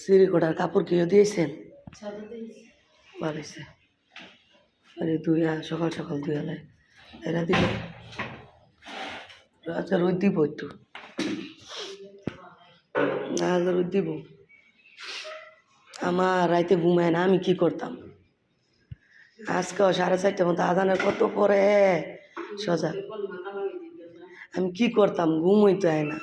সিঁড়ি কোটার কাপড় কিও দিয়েছেন? ছাদে দিয়েছি। ভালো হয়েছে আরে দুইয়া সকাল সকাল দুইয়া লাই এরা দিলে রোদ দিব একটু। না রোদ দিব। আমার রাইতে ঘুমায় না আমি কি করতাম? আজকে সাড়ে চারটে মতো আজানের কত পরে? সজা। আমি কি করতাম? ঘুম হইতে হয় না।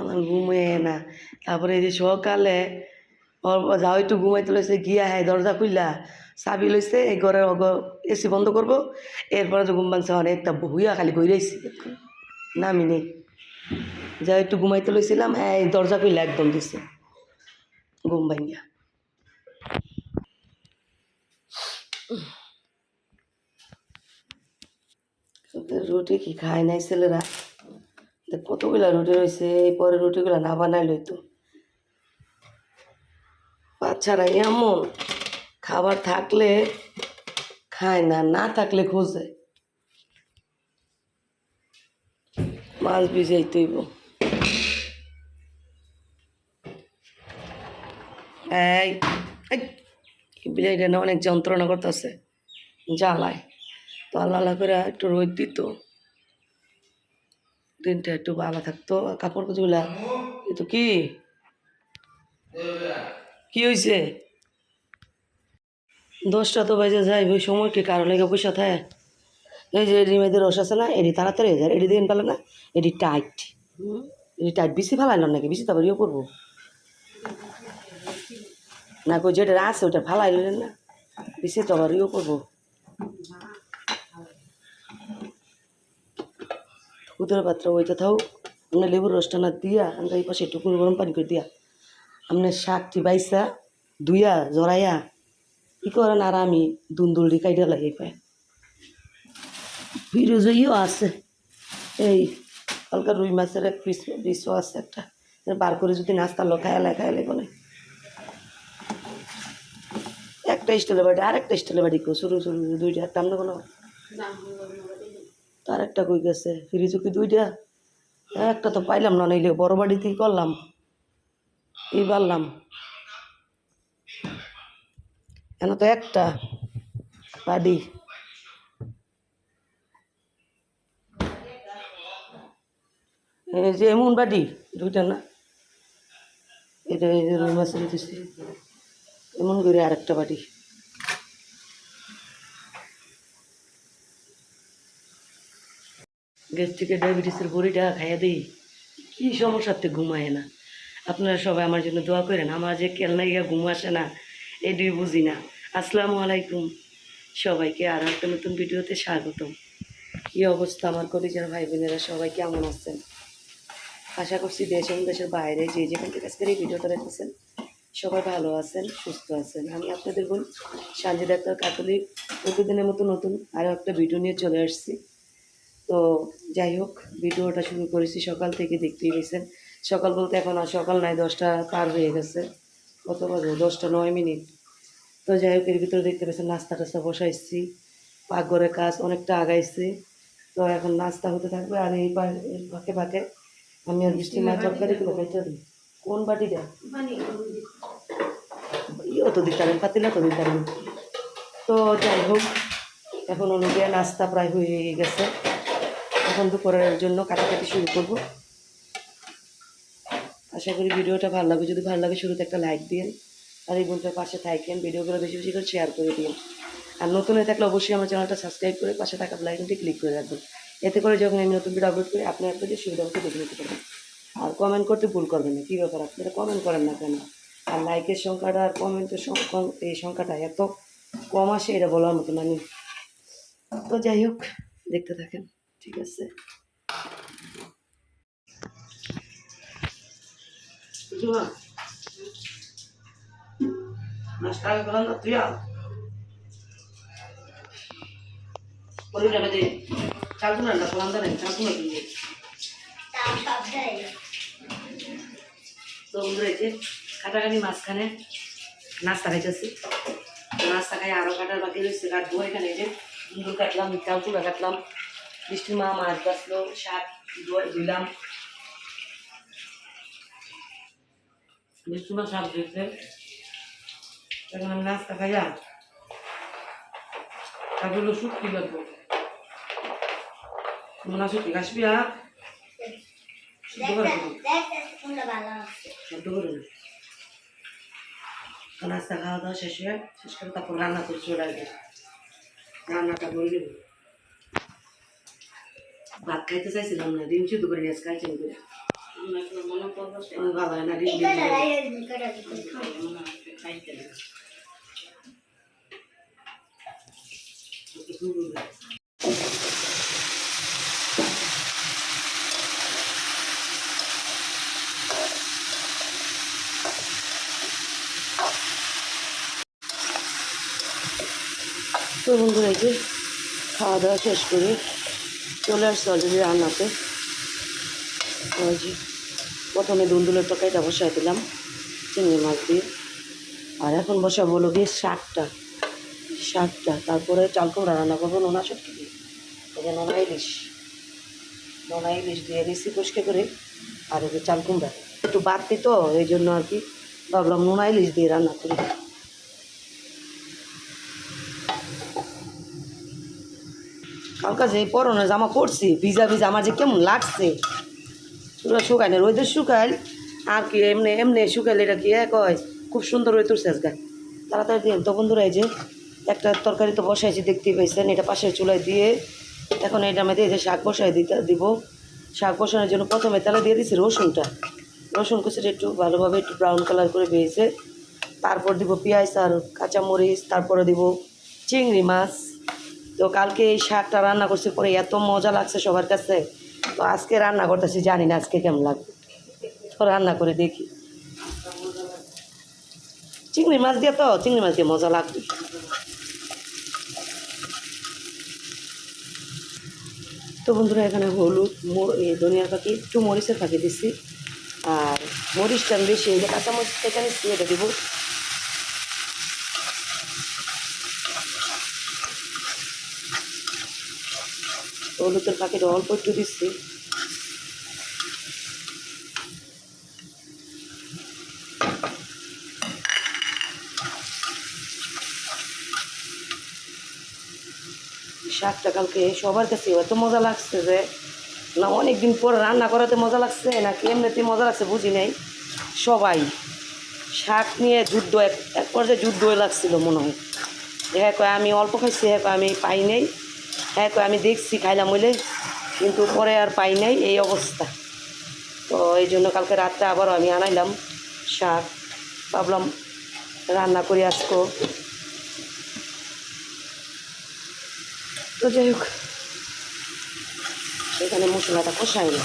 আমার ঘুম হয় না। তারপরে এই যে সকালে যাও একটু ঘুমাইতে লইছে, গিয়া হ্যাঁ দরজা খুললা চাবি লইছে, এই ঘরে এসি বন্ধ করব। এরপরে যে ঘুম ভাঙছে অনেক একটা বহুয়া খালি বইরাইছি নামি নেই। যা একটু ঘুমাইতে লইছিলাম এই দরজা খুললা একদম দিছে। ঘুম ওদের রুটি কি খায় নাই ছেলেরা? কতগুলা রুটি রয়েছে এই পরে রুটিগুলা না বানাইলই তো। বাচ্চারা এমন। খাবার থাকলে খায় না না থাকলে খোঁজে। মাছ ভিজাই তৈব এই না অনেক যন্ত্রণা করতেছে। জ্বালায়। তো আল্লাহ করে একটু রোদ দিত। দিনটা একটু ভালো থাকতো। কাপড় কুচগুলা কিন্তু কি? কি হয়েছে দশটা তো বাজে যাই ওই সময় কি কারও লেগে পয়সা থাকে? এই যে রিমেদের রস আছে না এটি তাড়াতাড়ি হয়ে যায় এটি দিন পেলে না এটি টাইট। এটি টাইট বেশি ফালাইলাম নাকি? বেশি তারপর ইয়ে করব। না কই যেটা আছে ওটা ফালাই না বেশি তো আবার ইয়ে করব। উদর পাত্র ওইটা থাও আপনার লেবুর রসটা না দিয়া আমরা এই পাশে একটু গরম পানি করে দিয়া। আপনার শাকটি বাইসা, ধুইয়া, জড়াইয়া, কি করেন আর আমি দুন্দুলটি কাইটা লাগে পায় ফিরোজইও আছে। এই হালকা রুই মাছের এক পিস পিসও আছে একটা। বার করে যদি নাস্তা লো খায়ালে খায়ালে বলে। একটা স্টেলে বাড়ি আর একটা স্টেলে বাড়ি কেউ শুরু শুরু, দুইটা, একটা আমরা কোনো তার একটা কই গেছে? ফ্রিজও কি দুইটা? একটা তো পাইলাম না, নাইলে বড় বাড়িতেই করলাম। এই পারলাম কেন তো একটা বাড়ি। এই যে এমন বাড়ি? দুইটা না? এটা এই যে রুই মাছের এমন করে আরেকটা বাড়ি। গ্যাস্ট্রিকের ডায়াবেটিসের বড়িটা খাইয়া দিই, কী সমস্যাতে ঘুমায় না। আপনারা সবাই আমার জন্য দোয়া করেন, আমার যে কেলনাইয়া ঘুম আসে না এটাই বুঝি না। আসসালামু আলাইকুম। সবাইকে আর একটা নতুন ভিডিওতে স্বাগতম। এই অবস্থা আমার কলিজার ভাই বোনেরা সবাই কেমন আছেন? আশা করছি দেশ এবং দেশের বাইরে যে যেখান থেকে আজকের এই ভিডিওটা দেখতেছেন, সবাই ভালো আছেন, সুস্থ আছেন। আমি আপনাদের বোন সানজিদ আক্তার কাতলিক প্রতিদিনের মতো নতুন আরও একটা ভিডিও নিয়ে চলে আসছি। তো যাই হোক, ভিডিওটা শুরু করেছি সকাল থেকে দেখতেই পেয়েছেন সকাল বলতে এখন আর সকাল নাই, দশটা পার হয়ে গেছে, কত বাজে? দশটা নয় মিনিট। তো যাই হোক, এর ভিতরে দেখতে পেয়েছেন নাস্তা টাস্তা বসাইছি, পাকঘরের কাজ অনেকটা আগাইছি। তো এখন নাস্তা হতে থাকবে আর এই পা- এর ফাঁকে আমি আর বৃষ্টি মাছ তরকারিগুলো খাইতে দিই কোন বাটিটা? ইয়ে তো দিতে পারেন পাতিলা তো দিতে পারেন তো যাই হোক, এখন অনুযায়ী নাস্তা প্রায় হয়ে গেছে। এখন দুপুরের জন্য কাটাকাটি শুরু করব। আশা করি ভিডিওটা ভালো লাগবে। যদি ভালো লাগে শুরুতে একটা লাইক দিন আর এই বোনটার পাশে থাকেন, ভিডিওগুলো বেশি বেশি করে শেয়ার করে দিন আর নতুন হয়ে থাকলে অবশ্যই আমার চ্যানেলটা সাবস্ক্রাইব করে পাশে থাকা লাইকনটি ক্লিক করে রাখবেন। এতে করে যখন আমি নতুন ভিডিও আপলোড করি, আপনি আপনাদের সুবিধা দেখে নিতে পারবেন। আর কমেন্ট করতে ভুল করবেন না। কী ব্যাপার? আপনারা কমেন্ট করেন না কেন? আর লাইকের সংখ্যাটা আর কমেন্টের এই সংখ্যাটা এত কম আসে, এটা বলার মতো না তো যাই হোক, দেখতে থাকেন। ঠিক আছে। নাস্তা করলাম তো নাস্তা খাই আরও কাটার বাকি রয়েছে কাটবো এখানে কাটলাম, চাল তুলা কাটলাম। বৃষ্টির মা মাছ বাঁচলো শাক ধুয়ে- ধুইলাম বিষ্ণু সাপ দিয়েছে। এখন আমি নাস্তা খাইয়া তারপর শুটকি লাগবো মনে শুটকি কাশবি আর করে নাস্তা খাওয়া দাওয়া শেষ হয়ে শেষ করে তারপর রান্না করে চলে আসবে রান্নাটা করে দেবো। ভাত খাইতে চাইছিলাম না ডিম সিদ্ধ করে নিয়ে খাইছি করে আমার ভালো হয় না ডিম ডিম তো বন্ধুরা এই যে খাওয়া দাওয়া শেষ করে চলে আসছে অলরেডি রান্নাতে। ওই প্রথমে দুন্দুলের তরকারিটা বসাই দিলাম, চিংড়ি মাছ দিয়ে। আর এখন বসাবো হলো গিয়ে শাকটা শাকটা। তারপরে চাল কুমড়া রান্না করব, নোনা সবজি দিয়ে। যে নোনা ইলিশ। নোনা ইলিশ দিয়ে রেসি পরিষ্কার করে আর যে চাল কুমড়া। একটু বাড়তি তো, এই জন্য আর কি। ভাবলাম নোনা ইলিশ দিয়ে রান্না করি। কালকা যে পরনে জামা পরছি, ভিজা ভিজা আমার যে কেমন লাগছে। পুরো না রোদের শুকাইল, আর কি এমনি এমনি শুকাইলে এটা কি এক হয় খুব সুন্দর রোদ উঠছে আজকে। তাড়াতাড়ি দিন তো বন্ধুরা, এই যে একটা তরকারি তো বসাইছি দেখতেই পাইছেন, এটা পাশের চুলায় দিয়ে এখন এটা মধ্যে এই যে শাক বসাই দিতে, দিব। শাক বসানোর জন্য প্রথমে তেলে দিয়ে দিছি রসুনটা। রসুন কুচিটা একটু ভালোভাবে একটু ব্রাউন কালার করে ভেজে, তারপর দিব পেঁয়াজ আর কাঁচামরিচ, তারপরে দিব চিংড়ি মাছ। তো কালকে এই শাকটা রান্না করছি পরে এত মজা লাগছে সবার কাছে। তো আজকে রান্না করতেছি, জানি না আজকে কেমন লাগবে। তো রান্না করে দেখি। চিংড়ি মাছ দিয়ে তো, চিংড়ি মাছ দিয়ে মজা লাগবে। তো বন্ধুরা, এখানে হলুদ ধনিয়ার পাখি একটু মরিচের পাখি দিচ্ছি আর মরিচটা আমি বেশি এই যে কাঁচা মরিচ থেকে নিচ্ছি এটা দিব। হলুদের পাখিটা অল্প একটু দিচ্ছি। শাকটা কালকে সবার কাছে এত মজা লাগছে যে, না অনেক দিন পর রান্না করাতে মজা লাগছে, নাকি এমনিতে মজা লাগছে বুঝি নাই। সবাই শাক নিয়ে যুদ্ধ, এক পর্যায়ে যুদ্ধ লাগছিল মনে হয়। হ্যাঁ কয় আমি অল্প খাইছি হ্যাঁ আমি পাই নাই। হ্যাঁ কই, আমি দেখছি, খাইলাম বলে, কিন্তু পরে আর পাই নাই এই অবস্থা। তো এই জন্য কালকে রাত্রে আবারও আমি আনাইলাম শাক। ভাবলাম রান্না করে আসব তো যাই হোক এখানে মশলাটা কষাই না।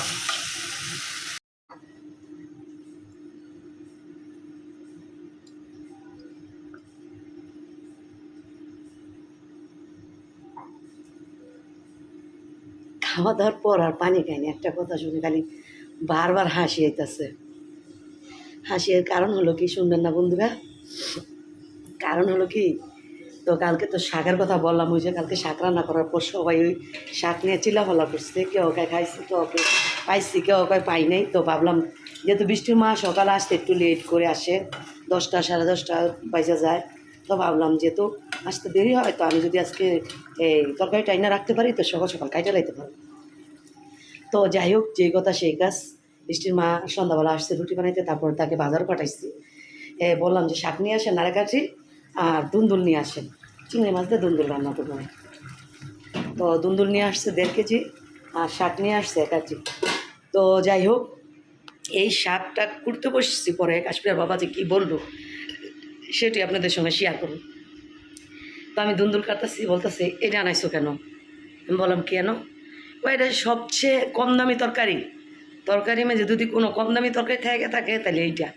খাওয়া দাওয়ার পর আর পানি খাইনি একটা কথা শুনে খালি বারবার হাসি আইতাছে। হাসির কারণ হলো কি শুনবেন না বন্ধুরা? কারণ হলো কি, তো কালকে তো শাকের কথা বললাম, ওই যে কালকে শাক রান্না করার পর সবাই ওই শাক নিয়ে চিল্লাফালা করছে। কেউ ওকে খাইছে কেউ ওকে পাইছি কেউ ওকে পাই নাই। তো ভাবলাম, যেহেতু বৃষ্টির মা সকালে আসতে একটু লেট করে আসে, দশটা, সাড়ে দশটা বাইজা যায়। তো ভাবলাম যেহেতু আসতে দেরি হয়, তো আমি যদি আজকে এই তরকারিটা এনে রাখতে পারি, তো সকাল সকাল কাইটা লাইতে পারব। তো যাই হোক, যেই কথা সেই কাজ। বৃষ্টির মা সন্ধ্যাবেলা আসছে রুটি বানাইতে, তারপর তাকে বাজার পাঠাইছি। বললাম যে শাক নিয়ে আসেন নাড়াকাঠি আর দুন্দুল নিয়ে আসেন। চিংড়ি মাছ দিয়ে দুন্দুল রান্না করব। তো দুন্দুল নিয়ে আসছে দেড় কেজি, আর শাক নিয়ে আসছে এক কেজি। তো যাই হোক, এই শাকটা কুড়তে বসছি পরে কাশ্মীর বাবা যে কী বলল সেটি আপনাদের সঙ্গে শেয়ার করুন। তো আমি দুন্দুল কাটতেছি, বলতেছি এটা আনাইছো কেন? আমি বললাম, কেন? এটা সবচেয়ে কম দামি তরকারি। তরকারি মেঝে যদি কোনো কম দামি তরকারি থেকে, থাকে তাহলে এইটা।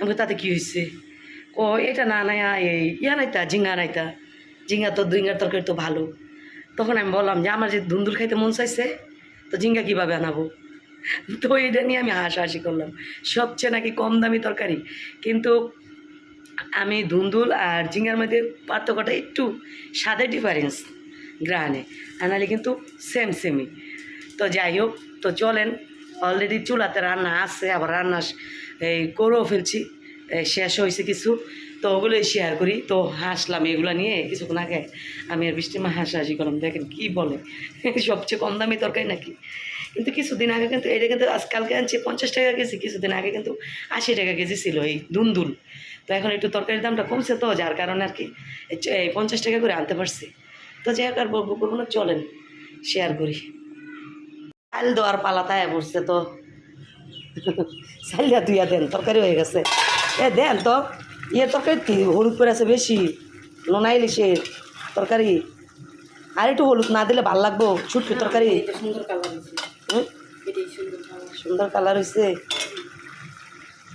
আমি তাতে কী হয়েছে ক এটা না নাই এই, ইয়া নাইতা, ঝিঙ্গা নাইতা। ঝিঙ্গা তো, ঝিঙ্গার তরকারি তো ভালো। তখন আমি বললাম যে, আমার যে দুন্দুল খাইতে মন চাইছে, তো ঝিঙ্গা কীভাবে আনাবো? তো এটা নিয়ে আমি হাসাহাসি করলাম। সবচেয়ে নাকি কম দামি তরকারি। কিন্তু আমি ধুন্দুল আর ঝিঙ্গার মধ্যে পার্থক্যটা একটু স্বাদের ডিফারেন্স গ্রানে আনালে কিন্তু সেম সেমই তো যাই হোক, তো চলেন অলরেডি চুলাতে রান্না আছে, আবার রান্না এই করেও ফেলছি শেষ হয়েছে কিছু, তো ওগুলোই শেয়ার করি। তো হাসলাম এগুলো নিয়ে, কিছুক্ষণ আগে আমি আর বৃষ্টি মা হাসাহাসি করলাম, দেখেন কি বলে, সবচেয়ে কম দামি তরকারি নাকি? কিন্তু কিছুদিন আগে কিন্তু, এটা কিন্তু আজকালকে আনছি, পঞ্চাশ টাকা কেজি, কিছুদিন আগে কিন্তু আশি টাকা কেজি ছিল এই দুন্দুল তো এখন একটু তরকারির দামটা কমছে তো যার কারণে আর কি। এই পঞ্চাশ টাকা করে আনতে পারছি। তো যাই হোক আর বলব করব না চলেন শেয়ার করি। চাল দেওয়ার পালা তাই পড়ছে তো। চালটা দুইয়া দেন তরকারি হয়ে গেছে। এ দেন তো। ইয়ে তরকারি কি হলুদ করে আছে বেশি নোনা ইলিশের তরকারি। আর একটু হলুদ না দিলে ভালো লাগবো ছুটকি তরকারি। সুন্দর কালার হয়েছে হুম? সুন্দর কালার। সুন্দর কালার হয়েছে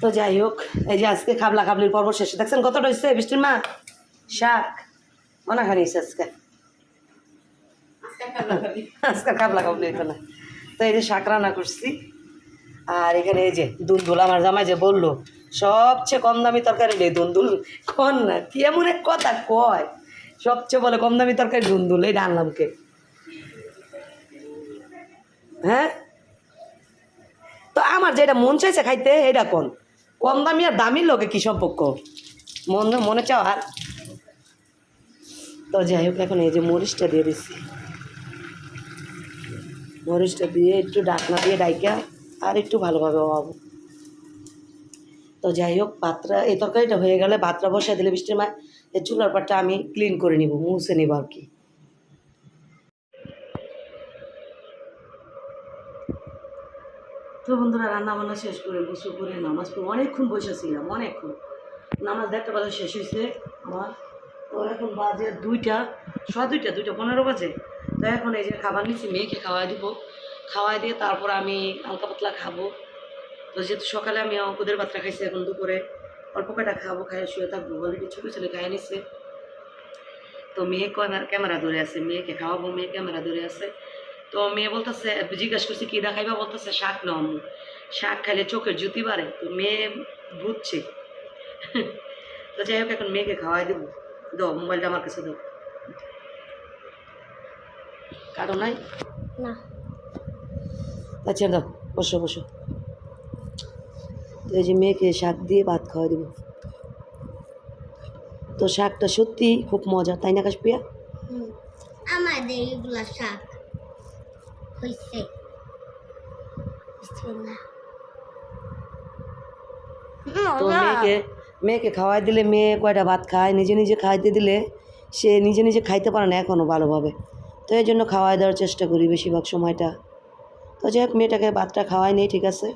তো যাই হোক, এই যে আজকে খাবলা খাবলির পর্ব শেষে। দেখছেন কতটা হয়েছে বৃষ্টির মা শাক। মনে খানি হয়েছে আজকে। আজকে খাবলা খাবলি হইতো না। তো এই যে শাক রান্না করছি। আর এখানে এই যে দুন্দুল আমার জামাই যে বলল, সবচেয়ে কম দামি তরকারি রে দুন্দুল কন না, কি এমন এক কথা কয়? সবচেয়ে বলে কম দামি তরকারি দুন্দুল এই আনলাম কে হ্যাঁ? তো আমার যেটা মন চাইছে খাইতে, এটা কোন? কম দামি আর দামির লোকে কি সম্পর্ক? মন মনে চাও আর তো যাই হোক, এখন এই যে মরিচটা দিয়ে দিচ্ছি। মরিচটা দিয়ে একটু ডাকনা দিয়ে ডাইকা আর একটু ভালোভাবে হওয়াবো তো যাই হোক, পাত্রা এই তরকারিটা হয়ে গেলে ভাতটা বসায় দিলে বৃষ্টির মায় চুলার পাটটা আমি ক্লিন করে নিব, মুছে নিব আর কি। তো বন্ধুরা রান্না বান্না শেষ করে গোসল করে নামাজ পড়ে অনেকক্ষণ বসেছিলাম, অনেকক্ষণ। নামাজ দেখতে বাজে শেষ হয়েছে আমার। তো এখন বাজে দুইটা, সোয়া দুইটা দুইটা পনেরো বাজে। তো এখন এই যে খাবার নিচ্ছি মেয়েকে খাওয়াই দিব। খাওয়াই দিয়ে তারপর আমি হালকা পাতলা খাব। তো যেহেতু সকালে আমি ওদের বাচ্চা খাইছি এখন দুপুরে, অল্প কটা খাব খাই শুয়ে থাকব অলরেডি ছোটো ছেলে খাইয়ে নিচ্ছে তো মেয়ে ক্যামেরা ধরে আছে, মেয়েকে খাওয়াবো, মেয়ে ক্যামেরা ধরে আছে। তো মেয়ে বলতেছে জিজ্ঞাসা করছি কী দেখাইবা? বলতেছে শাক আম্মু। শাক খাইলে চোখের জুতি বাড়ে। তো মেয়ে বুঝছে। তো যাই হোক এখন মেয়েকে খাওয়াই দেবো। দাও মোবাইলটা আমার কাছে দাও। কারও নাই? না। আচ্ছা দাও বসো বসো। তো এই যে মেয়েকে শাক দিয়ে ভাত খাওয়াই দেবো। তো শাকটা সত্যি খুব মজা তাই না কাশপিয়া? আমাদের এগুলা শাক হয়েছে। তো মেয়েকে মেয়েকে খাওয়াই দিলে মেয়ে কয়টা ভাত খায় নিজে নিজে খাইতে দিলে সে নিজে নিজে খাইতে পারে না এখনও ভালোভাবে। তো এই জন্য খাওয়াই দেওয়ার চেষ্টা করি বেশিরভাগ সময়টা। তো যাই হোক মেয়েটাকে ভাতটা খাওয়াই নেই ঠিক আছে?